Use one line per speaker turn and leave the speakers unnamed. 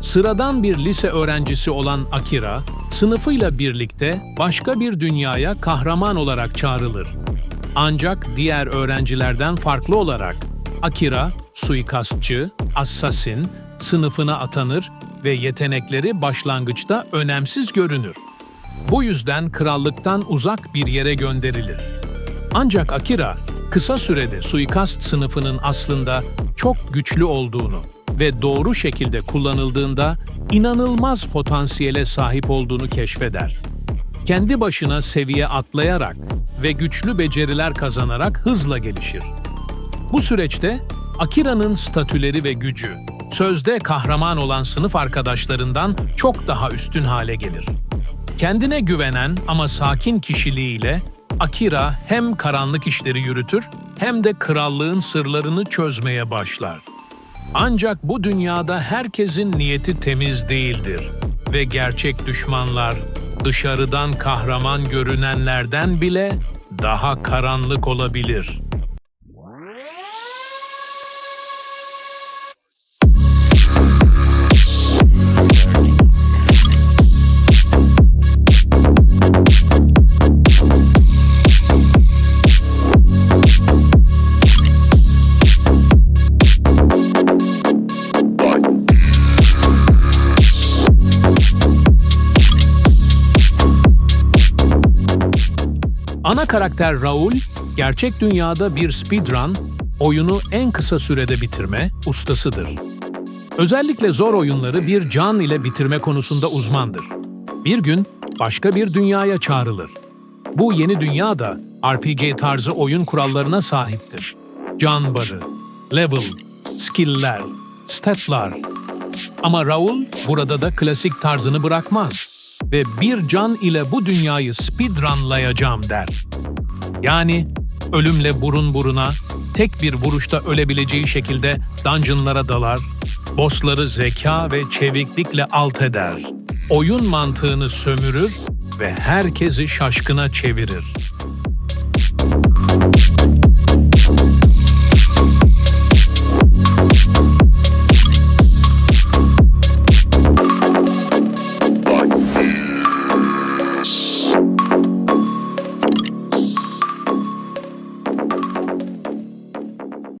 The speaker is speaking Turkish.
Sıradan bir lise öğrencisi olan Akira, sınıfıyla birlikte başka bir dünyaya kahraman olarak çağrılır. Ancak diğer öğrencilerden farklı olarak Akira, suikastçı, assassin, sınıfına atanır ve yetenekleri başlangıçta önemsiz görünür. Bu yüzden krallıktan uzak bir yere gönderilir. Ancak Akira, kısa sürede suikast sınıfının aslında çok güçlü olduğunu ve doğru şekilde kullanıldığında inanılmaz potansiyele sahip olduğunu keşfeder. Kendi başına seviye atlayarak ve güçlü beceriler kazanarak hızla gelişir. Bu süreçte Akira'nın statüleri ve gücü, sözde kahraman olan sınıf arkadaşlarından çok daha üstün hale gelir. Kendine güvenen ama sakin kişiliğiyle Akira hem karanlık işleri yürütür hem de krallığın sırlarını çözmeye başlar. Ancak bu dünyada herkesin niyeti temiz değildir ve gerçek düşmanlar dışarıdan kahraman görünenlerden bile daha karanlık olabilir. Ana karakter Raul, gerçek dünyada bir speedrun, oyunu en kısa sürede bitirme ustasıdır. Özellikle zor oyunları bir can ile bitirme konusunda uzmandır. Bir gün başka bir dünyaya çağrılır. Bu yeni dünya da RPG tarzı oyun kurallarına sahiptir. Can barı, level, skill'ler, statlar. Ama Raul burada da klasik tarzını bırakmaz ve bir can ile bu dünyayı speedrunlayacağım der. Yani ölümle burun buruna, tek bir vuruşta ölebileceği şekilde dungeonlara dalar, bossları zeka ve çeviklikle alt eder. Oyun mantığını sömürür ve herkesi şaşkına çevirir.